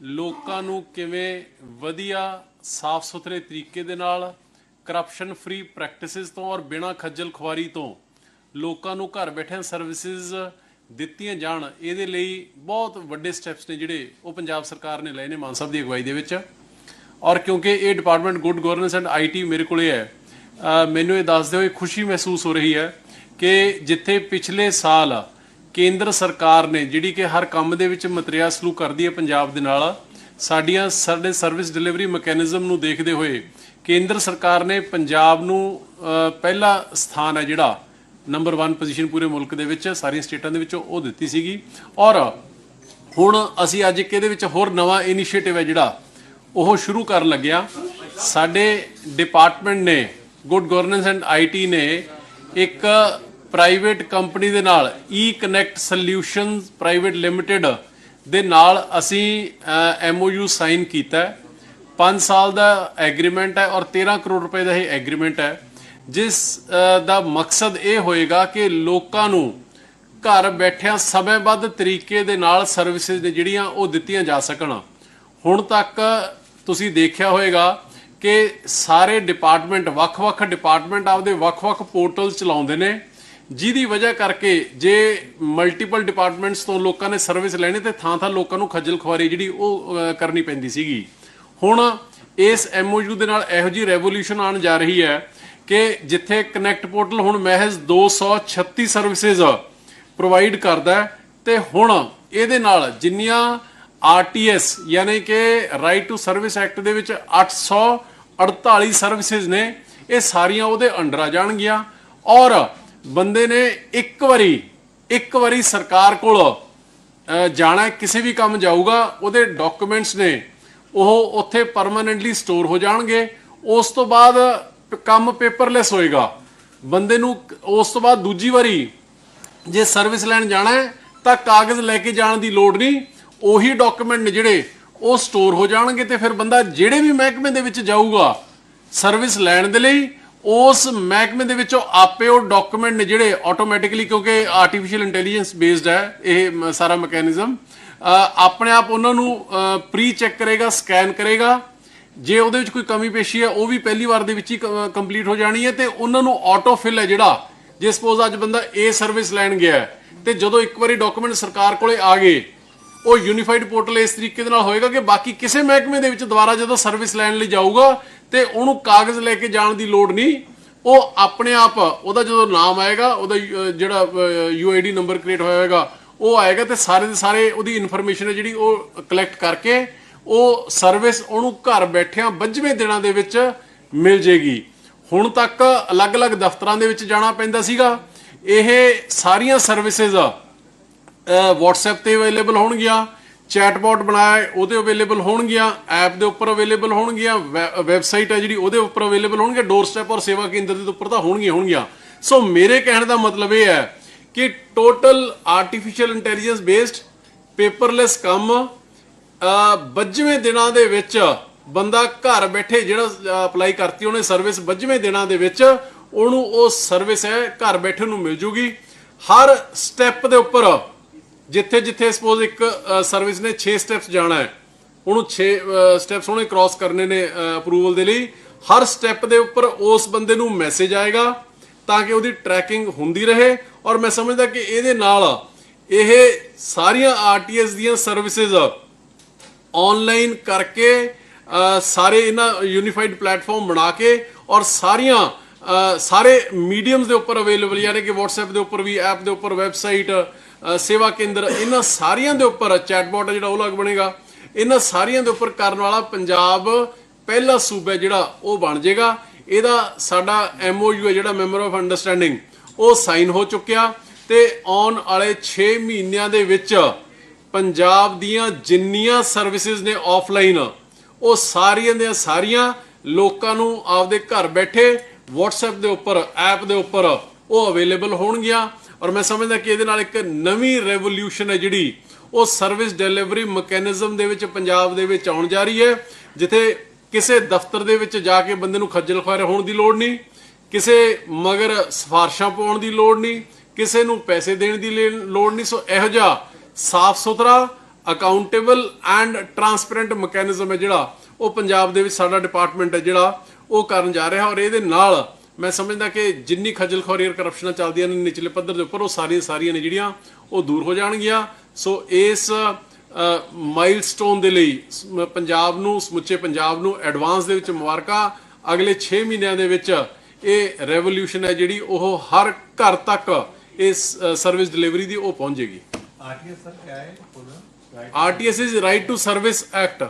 ਲੋਕਾਂ ਨੂੰ ਕਿਵੇਂ ਵਧੀਆ ਸਾਫ਼ ਸੁਥਰੇ ਤਰੀਕੇ ਦੇ ਨਾਲ ਕਰਪਸ਼ਨ ਫ੍ਰੀ ਪ੍ਰੈਕਟਿਸਿਸ ਤੋਂ ਔਰ ਬਿਨਾਂ ਖੱਜਲ ਖੁਆਰੀ ਤੋਂ ਲੋਕਾਂ ਨੂੰ ਘਰ ਬੈਠਿਆਂ ਸਰਵਿਸਿਜ਼ ਦਿੱਤੀਆਂ ਜਾਣ, ਇਹਦੇ ਲਈ ਬਹੁਤ ਵੱਡੇ ਸਟੈਪਸ ਨੇ ਜਿਹੜੇ ਉਹ ਪੰਜਾਬ ਸਰਕਾਰ ਨੇ ਲਏ ਨੇ ਮਾਨ ਸਾਹਿਬ ਦੀ ਅਗਵਾਈ ਦੇ ਵਿੱਚ। ਔਰ ਕਿਉਂਕਿ ਇਹ department good governance and IT ਮੇਰੇ ਕੋਲੇ ਹੈ ਮੈਨੂੰ ਇਹ ਦੱਸਦੇ ਹੋਏ ਖੁਸ਼ੀ ਮਹਿਸੂਸ ਹੋ ਰਹੀ ਹੈ ਕਿ ਜਿੱਥੇ ਪਿਛਲੇ ਸਾਲ ਕੇਂਦਰ ਸਰਕਾਰ ਨੇ, ਜਿਹੜੀ ਕਿ ਹਰ ਕੰਮ ਦੇ ਵਿੱਚ ਮਤਰੀਆ ਸਲੂਕ ਕਰਦੀ ਹੈ ਪੰਜਾਬ ਦੇ ਨਾਲ, ਸਾਡੀਆਂ ਸਾਡੇ ਸਰਵਿਸ ਡਿਲੀਵਰੀ ਮੈਕੈਨਿਜ਼ਮ ਨੂੰ ਦੇਖਦੇ ਹੋਏ ਕੇਂਦਰ ਸਰਕਾਰ ਨੇ ਪੰਜਾਬ ਨੂੰ ਪਹਿਲਾ ਸਥਾਨ ਹੈ ਜਿਹੜਾ ਨੰਬਰ 1 ਪੋਜੀਸ਼ਨ ਪੂਰੇ ਮੁਲਕ ਦੇ ਵਿੱਚ, ਸਾਰੀਆਂ ਸਟੇਟਾਂ ਦੇ ਵਿੱਚੋਂ ਉਹ ਦਿੱਤੀ ਸੀਗੀ। ਔਰ ਹੁਣ ਅਸੀਂ ਅੱਜ ਇੱਕ ਇਹਦੇ ਵਿੱਚ ਹੋਰ ਨਵਾਂ ਇਨੀਸ਼ੀਏਟਿਵ ਹੈ ਜਿਹੜਾ, ਉਹ ਸ਼ੁਰੂ ਕਰਨ ਲੱਗਿਆ। ਸਾਡੇ ਡਿਪਾਰਟਮੈਂਟ ਨੇ ਗੁੱਡ ਗਵਰਨੈਂਸ ਐਂਡ ਆਈਟੀ ਨੇ ਇੱਕ ਪ੍ਰਾਈਵੇਟ ਕੰਪਨੀ ਦੇ ਨਾਲ E connect solutions private limited ਦੇ ਨਾਲ ਅਸੀਂ ਐਮਓਯੂ ਸਾਈਨ ਕੀਤਾ ਹੈ। 5 ਸਾਲ ਦਾ ਐਗਰੀਮੈਂਟ ਹੈ ਔਰ 13 ਕਰੋੜ ਰੁਪਏ ਦਾ ਇਹ ਐਗਰੀਮੈਂਟ ਹੈ। ਜਿਸ ਦਾ ਮਕਸਦ ਇਹ ਹੋਏਗਾ ਕਿ ਲੋਕਾਂ ਨੂੰ ਘਰ ਬੈਠਿਆਂ ਸਮੇਂਬੱਧ ਤਰੀਕੇ ਦੇ ਨਾਲ ਸਰਵਿਸਿਜ਼ ਨੇ ਜਿਹੜੀਆਂ ਉਹ ਦਿੱਤੀਆਂ ਜਾ ਸਕਣ। ਹੁਣ ਤੱਕ ਤੁਸੀਂ ਦੇਖਿਆ ਹੋਵੇਗਾ ਕਿ ਸਾਰੇ ਡਿਪਾਰਟਮੈਂਟ ਵੱਖ-ਵੱਖ ਡਿਪਾਰਟਮੈਂਟ ਆਪਦੇ ਵੱਖ-ਵੱਖ ਪੋਰਟਲ ਚਲਾਉਂਦੇ ਨੇ। ਜਿਹਦੀ ਵਜ੍ਹਾ ਕਰਕੇ ਜੇ ਮਲਟੀਪਲ ਡਿਪਾਰਟਮੈਂਟਸ ਤੋਂ ਲੋਕਾਂ ਨੇ ਸਰਵਿਸ ਲੈਣੀ ਤੇ ਥਾਂ-ਥਾਂ ਲੋਕਾਂ ਨੂੰ ਖੱਜਲ ਖੁਆਰੀ ਜਿਹੜੀ ਉਹ ਕਰਨੀ ਪੈਂਦੀ ਸੀਗੀ। ਹੁਣ ਇਸ ਐਮਓਯੂ ਦੇ ਨਾਲ ਇਹੋ ਜੀ ਰੈਵੋਲੂਸ਼ਨ ਆਉਣ ਜਾ ਰਹੀ ਹੈ ਕਿ ਜਿੱਥੇ ਕਨੈਕਟ ਪੋਰਟਲ ਹੁਣ ਮਹਿਜ਼ 236 ਸਰਵਿਸਿਜ਼ ਪ੍ਰੋਵਾਈਡ ਕਰਦਾ ਹੈ ਤੇ ਹੁਣ ਇਹਦੇ ਨਾਲ ਜਿੰਨੀਆਂ ਆਰਟੀਐਸ ਯਾਨੀ ਕਿ ਰਾਈਟ ਟੂ ਸਰਵਿਸ ਐਕਟ ਦੇ ਵਿੱਚ 848 ਸਰਵਿਸਿਜ਼ ਨੇ, ਇਹ ਸਾਰੀਆਂ ਉਹਦੇ ਅੰਡਰ ਆ ਜਾਣਗੀਆਂ। ਔਰ ਬੰਦੇ ਨੇ ਇੱਕ ਵਾਰੀ ਇੱਕ ਵਾਰੀ ਸਰਕਾਰ ਕੋਲ ਜਾਣਾ ਕਿਸੇ ਵੀ ਕੰਮ ਜਾਊਗਾ, ਉਹਦੇ ਡਾਕੂਮੈਂਟਸ ਨੇ, ਉਹ ਉੱਥੇ ਪਰਮਾਨੈਂਟਲੀ ਸਟੋਰ ਹੋ ਜਾਣਗੇ। ਉਸ ਤੋਂ ਬਾਅਦ ਕੰਮ ਪੇਪਰਲੈਸ ਹੋਏਗਾ। ਬੰਦੇ ਨੂੰ ਉਸ ਤੋਂ ਬਾਅਦ ਦੂਜੀ ਵਾਰੀ ਜੇ ਸਰਵਿਸ ਲੈਣ ਜਾਣਾ ਹੈ, ਤਾਂ ਕਾਗਜ਼ ਲੈ ਕੇ ਜਾਣ ਦੀ ਲੋੜ ਨਹੀਂ। ਉਹੀ ਡਾਕੂਮੈਂਟ ਨੇ ਜਿਹੜੇ, ਉਹ ਸਟੋਰ ਹੋ ਜਾਣਗੇ ਤੇ ਫਿਰ ਬੰਦਾ ਜਿਹੜੇ ਵੀ ਮਹਿਕਮੇ ਦੇ ਵਿੱਚ ਜਾਊਗਾ ਸਰਵਿਸ ਲੈਣ ਦੇ ਲਈ ਉਸ ਮਹਿਕਮੇ ਦੇ ਵਿੱਚੋਂ ਆਪੇ ਉਹ ਡਾਕੂਮੈਂਟ ਨੇ ਜਿਹੜੇ ਆਟੋਮੈਟਿਕਲੀ ਕਿਉਂਕਿ ਆਰਟੀਫੀਸ਼ੀਅਲ ਇੰਟੈਲੀਜੈਂਸ ਬੇਸਡ ਹੈ ਇਹ ਸਾਰਾ ਮੈਕੈਨਿਜ਼ਮ ਆਪਣੇ ਆਪ ਉਹਨਾਂ ਨੂੰ ਪ੍ਰੀ ਚੈੱਕ ਕਰੇਗਾ ਸਕੈਨ ਕਰੇਗਾ। ਜੇ ਉਹਦੇ ਵਿੱਚ ਕੋਈ ਕਮੀ ਪੇਸ਼ੀ ਹੈ ਉਹ ਵੀ ਪਹਿਲੀ ਵਾਰ ਦੇ ਵਿੱਚ ਹੀ ਕੰਪਲੀਟ ਹੋ ਜਾਣੀ ਹੈ ਤੇ ਉਹਨਾਂ ਨੂੰ ਆਟੋ ਫਿਲ ਹੈ ਜਿਹੜਾ। ਜੇ ਸਪੋਜ਼ ਅੱਜ ਬੰਦਾ ਇਹ ਸਰਵਿਸ ਲੈਣ ਗਿਆ ਹੈ, ਤੇ ਜਦੋਂ ਇੱਕ ਵਾਰੀ ਡਾਕੂਮੈਂਟ ਸਰਕਾਰ ਕੋਲੇ ਆ ਗਏ ਉਹ ਯੂਨੀਫਾਈਡ ਪੋਰਟਲ ਇਸ ਤਰੀਕੇ ਦੇ ਨਾਲ ਹੋਏਗਾ ਕਿ ਬਾਕੀ ਕਿਸੇ ਮਹਿਕਮੇ ਦੇ ਵਿੱਚ ਦੁਬਾਰਾ ਜਦੋਂ ਸਰਵਿਸ ਲੈਣ ਲਈ ਜਾਊਗਾ ਤੇ ਉਹਨੂੰ ਕਾਗਜ਼ ਲੈ ਕੇ ਜਾਣ ਦੀ ਲੋੜ ਨਹੀਂ। ਉਹ ਆਪਣੇ ਆਪ ਉਹਦਾ ਜਦੋਂ ਨਾਮ ਆਏਗਾ ਉਹਦਾ ਅਹ, ਜਿਹੜਾ ਯੂਆਈਡੀ ਨੰਬਰ ਕ੍ਰੀਏਟ ਹੋਇਆ ਹੋਏਗਾ ਉਹ ਆਏਗਾ ਤੇ ਸਾਰੇ ਦੇ ਸਾਰੇ ਉਹਦੀ ਇਨਫੋਰਮੇਸ਼ਨ ਹੈ ਜਿਹੜੀ ਉਹ ਕਲੈਕਟ ਕਰਕੇ ਉਹ ਸਰਵਿਸ ਉਹਨੂੰ ਘਰ ਬੈਠਿਆਂ 25ਵੇਂ ਦਿਨਾਂ ਦੇ ਵਿੱਚ ਮਿਲ ਜੇਗੀ। ਹੁਣ ਤੱਕ ਅਲੱਗ-ਅਲੱਗ ਦਫ਼ਤਰਾਂ ਦੇ ਵਿੱਚ ਜਾਣਾ ਪੈਂਦਾ ਸੀਗਾ। ਇਹ ਸਾਰੀਆਂ ਸਰਵਿਸਿਜ਼ WhatsApp ਤੇ ਅਵੇਲੇਬਲ ਹੋਣਗੀਆਂ। ਚੈਟਬੋਟ ਬਣਾਇਆ, ਉਹਦੇ ਅਵੇਲੇਬਲ ਹੋਣਗੀਆਂ, ਐਪ ਦੇ ਉੱਪਰ ਅਵੇਲੇਬਲ ਹੋਣਗੀਆਂ ਵੈਬਸਾਈਟ ਹੈ ਜਿਹੜੀ, ਉਹਦੇ ਉੱਪਰ ਅਵੇਲੇਬਲ ਹੋਣਗੇ ਡੋਰ ਸਟੈਪ ਔਰ ਸੇਵਾ ਕੇਂਦਰ ਦੇ ਉੱਪਰ ਤਾਂ ਹੋਣਗੀਆਂ ਹੋਣਗੀਆਂ। ਸੋ ਮੇਰੇ ਕਹਿਣ ਦਾ ਮਤਲਬ ਇਹ ਹੈ ਕਿ total artificial intelligence based paperless ਕੰਮ, ਅ 25ਵੇਂ ਦਿਨਾਂ ਦੇ ਵਿੱਚ ਬੰਦਾ ਘਰ ਬੈਠੇ ਜਿਹੜਾ ਅਪਲਾਈ ਕਰਤੀ, ਉਹਨੇ ਸਰਵਿਸ 25ਵੇਂ ਦਿਨਾਂ ਦੇ ਵਿੱਚ, ਉਹਨੂੰ ਉਹ ਸਰਵਿਸ ਹੈ, ਘਰ ਬੈਠੇ ਨੂੰ ਮਿਲ ਜੂਗੀ। ਹਰ ਸਟੈਪ ਦੇ ਉੱਪਰ ਜਿੱਥੇ ਜਿੱਥੇ ਸਪੋਜ਼ ਇੱਕ ਸਰਵਿਸ ਨੇ 6 ਸਟੈਪਸ ਜਾਣਾ ਹੈ, ਉਹਨੂੰ 6 ਸਟੈਪਸ ਉਹਨੇ ਕ੍ਰਾਸ ਕਰਨੇ ਨੇ ਅਪਰੂਵਲ ਦੇ ਲਈ। ਹਰ ਸਟੈਪ ਦੇ ਉੱਪਰ ਉਸ ਬੰਦੇ ਨੂੰ ਮੈਸੇਜ ਆਏਗਾ ਤਾਂ ਕਿ ਉਹਦੀ ਟਰੈਕਿੰਗ ਹੁੰਦੀ ਰਹੇ ਔਰ ਮੈਂ ਸਮਝਦਾ ਕਿ ਇਹਦੇ ਨਾਲ ਇਹ ਸਾਰੀਆਂ ਆਰਟੀਐਸ ਦੀਆਂ ਸਰਵਿਸਿਜ਼ ਆਨਲਾਈਨ ਕਰਕੇ ਸਾਰੇ ਇਹਨਾਂ ਯੂਨੀਫਾਈਡ ਪਲੇਟਫਾਰਮ ਬਣਾ ਕੇ ਔਰ ਸਾਰੀਆਂ ਸਾਰੇ ਮੀਡੀਅਮਸ ਦੇ ਉੱਪਰ ਅਵੇਲੇਬਲ ਯਾਨੀ ਕਿ WhatsApp ਦੇ ਉੱਪਰ ਵੀ ਐਪ ਦੇ ਉੱਪਰ ਵੈਬਸਾਈਟ ਸੇਵਾ ਕੇਂਦਰ, ਇਹਨਾਂ ਸਾਰੀਆਂ ਦੇ ਉੱਪਰ ਚੈਟਬੋਟ ਜਿਹੜਾ ਉਹ ਲੱਗ ਬਣੇਗਾ। ਇਹਨਾਂ ਸਾਰੀਆਂ ਦੇ ਉੱਪਰ ਕਰਨ ਵਾਲਾ ਪੰਜਾਬ ਪਹਿਲਾ ਸੂਬਾ ਜਿਹੜਾ ਉਹ ਬਣ ਜਾਏਗਾ। ਇਹਦਾ ਸਾਡਾ MOU ਹੈ ਜਿਹੜਾ ਮੈਮੋਰ ਆਫ ਅੰਡਰਸਟੈਂਡਿੰਗ ਉਹ ਸਾਈਨ ਹੋ ਚੁੱਕਿਆ ਤੇ ਆਉਣ ਵਾਲੇ 6 ਮਹੀਨਿਆਂ ਦੇ ਵਿੱਚ ਪੰਜਾਬ ਦੀਆਂ ਜਿੰਨੀਆਂ ਸਰਵਿਸਿਜ਼ ਨੇ ਆਫਲਾਈਨ ਉਹ ਸਾਰੀਆਂ ਦੀਆਂ ਸਾਰੀਆਂ ਲੋਕਾਂ ਨੂੰ ਆਪਦੇ ਘਰ ਬੈਠੇ WhatsApp ਦੇ ਉੱਪਰ ਐਪ ਦੇ ਉੱਪਰ ਉਹ ਅਵੇਲੇਬਲ ਹੋਣਗੀਆਂ। ਔਰ ਮੈਂ ਸਮਝਦਾ ਕਿ ਇਹਦੇ ਨਾਲ ਇੱਕ ਨਵੀਂ ਰੈਵੋਲੂਸ਼ਨ ਹੈ ਜਿਹੜੀ, ਉਹ ਸਰਵਿਸ ਡਿਲੀਵਰੀ ਮੈਕੈਨਿਜ਼ਮ ਦੇ ਵਿੱਚ ਪੰਜਾਬ ਦੇ ਵਿੱਚ ਆਉਣ ਜਾ ਰਹੀ ਹੈ, ਜਿੱਥੇ ਕਿਸੇ ਦਫ਼ਤਰ ਦੇ ਵਿੱਚ ਜਾ ਕੇ ਬੰਦੇ ਨੂੰ ਖੱਜਲ ਖੁਆਰ ਹੋਣ ਦੀ ਲੋੜ ਨਹੀਂ, ਕਿਸੇ ਮਗਰ ਸਿਫਾਰਸ਼ਾਂ ਪਾਉਣ ਦੀ ਲੋੜ ਨਹੀਂ, ਕਿਸੇ ਨੂੰ ਪੈਸੇ ਦੇਣ ਦੀ ਲੇ- ਲੋੜ ਨਹੀਂ। ਸੋ ਇਹੋ ਜਿਹਾ ਸਾਫ਼ ਸੁਥਰਾ ਅਕਾਊਂਟੇਬਲ ਐਂਡ ਟਰਾਂਸਪੇਰੈਂਟ ਮੈਕੈਨਿਜ਼ਮ ਹੈ ਜਿਹੜਾ, ਉਹ ਪੰਜਾਬ ਦੇ ਵਿੱਚ ਸਾਡਾ ਡਿਪਾਰਟਮੈਂਟ ਹੈ ਜਿਹੜਾ, ਉਹ ਕਰਨ ਜਾ ਰਿਹਾ ਔਰ ਇਹਦੇ ਨਾਲ ਮੈਂ ਸਮਝਦਾ ਕਿ ਜਿੰਨੀ ਖੱਜਲ ਖੁਆਰੀ ਕਰਪਸ਼ਨਾਂ ਚੱਲਦੀਆਂ ਨੇ ਨਿਚਲੇ ਪੱਧਰ ਦੇ ਉੱਪਰ ਉਹ ਸਾਰੀਆਂ ਸਾਰੀਆਂ ਨੇ ਜਿਹੜੀਆਂ ਉਹ ਦੂਰ ਹੋ ਜਾਣਗੀਆਂ। ਸੋ ਇਸ ਮਾਈਲਸਟੋਨ ਦੇ ਲਈ ਪੰਜਾਬ ਨੂੰ ਸਮੁੱਚੇ ਪੰਜਾਬ ਨੂੰ ਐਡਵਾਂਸ ਦੇ ਵਿੱਚ ਮੁਬਾਰਕਾਂ। ਅਗਲੇ 6 ਮਹੀਨਿਆਂ ਦੇ ਵਿੱਚ ਇਹ ਰੈਵੋਲੂਸ਼ਨ ਹੈ ਜਿਹੜੀ ਉਹ ਹਰ ਘਰ ਤੱਕ ਇਸ ਸਰਵਿਸ ਡਿਲੀਵਰੀ ਦੀ ਉਹ ਪਹੁੰਚੇਗੀ ਆਰਟੀਐਸ ਸਰ ਕਿਆ ਹੈ? RTS is right to service act